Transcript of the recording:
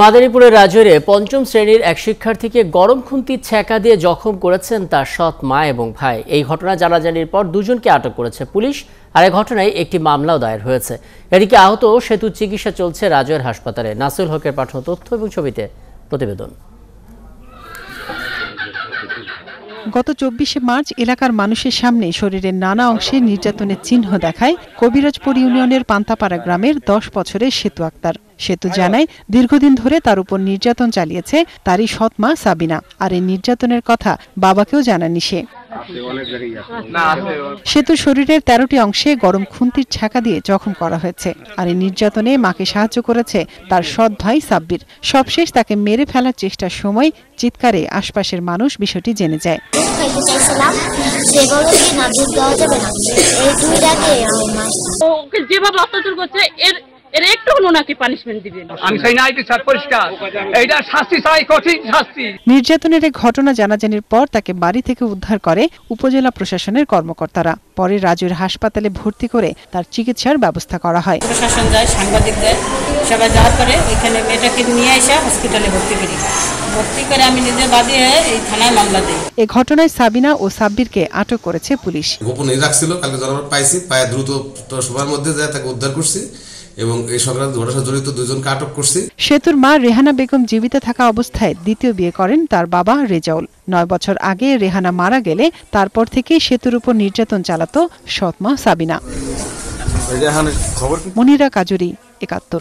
মাদারীপুরের রাজৈরে পঞ্চম শ্রেণির এক শিক্ষার্থীকে গরম খুন্তির ছ্যাঁকা দিয়ে জখম করেছেন তার সৎ মা এবং ভাই। এই ঘটনা জানাজানির পর দুজনকে আটক করেছে পুলিশ আর এই ঘটনায় একটি মামলাও দায়ের হয়েছে। এদিকে আহত সেতু চিকিৎসা চলছে রাজৈর হাসপাতালে। নাসুল হকের পাঠানো তথ্য এবং ছবিতে প্রতিবেদন। গত চব্বিশে মার্চ এলাকার মানুষের সামনে শরীরের নানা অংশে নির্যাতনের চিহ্ন দেখায় কবিরাজপুর ইউনিয়নের পান্তাপাড়া গ্রামের দশ বছরের সেতু আক্তার। সেতু জানায় দীর্ঘদিন ধরে তার উপর নির্যাতন চালিয়েছে তারই সৎ মা সাবিনা। আর এই নির্যাতনের কথা বাবাকেও জানানি সে। সেতু শরীরের তেরোটি অংশে গরম খুন্তির ছাকা দিয়ে জখম করা হয়েছে। আর এই নির্যাতনে মাকে সাহায্য করেছে তার সৎ ভাই সাব্বির। সবশেষ তাকে মেরে ফেলার চেষ্টার সময় চিৎকারে আশপাশের মানুষ বিষয়টি জেনে যায়। যেভাবে অত্যাচার করছে এর এর একটু হলো নাকি পানিশমেন্ট দিবেন। আমি চাই না বিচার পরিষ্কার। এইটা শাস্তি চাই কঠিন শাস্তি। নির্যাতনের এই ঘটনা জানাজানির পর তাকে বাড়ি থেকে উদ্ধার করে উপজেলা প্রশাসনের কর্মকর্তারা। পরে রাজুর হাসপাতালে ভর্তি করে তার চিকিৎসার ব্যবস্থা করা হয়। প্রশাসন যায় সাংবাদিক যায় সবাই যাওয়ার পরে ওইখানে মেয়েটাকে নিয়ে এসে হসপিটালে ভর্তি করি। ভর্তি করে আমি নিজে বাদী হয়ে এই থানায় মামলা দিই। এ ঘটনায় সাবিনা ও সাব্বিরকে আটক করেছে পুলিশ। গোপনে রাখছিল কালকে পাইছি পায়ে দ্রুত সবার মধ্যে যায় তাকে উদ্ধার করছি। এবং এই সংক্রান্ত ঘটনার সাথে জড়িত দুজনকে আটক করছি। সেতুর মা রেহানা বেগম জীবিত থাকা অবস্থায় দ্বিতীয় বিয়ে করেন তার বাবা রেজাউল। নয় বছর আগে রেহানা মারা গেলে তারপর থেকে সেতুর উপর নির্যাতন চালাতো সৎমা সাবিনা। মনিরা কাজুরি একাত্তর।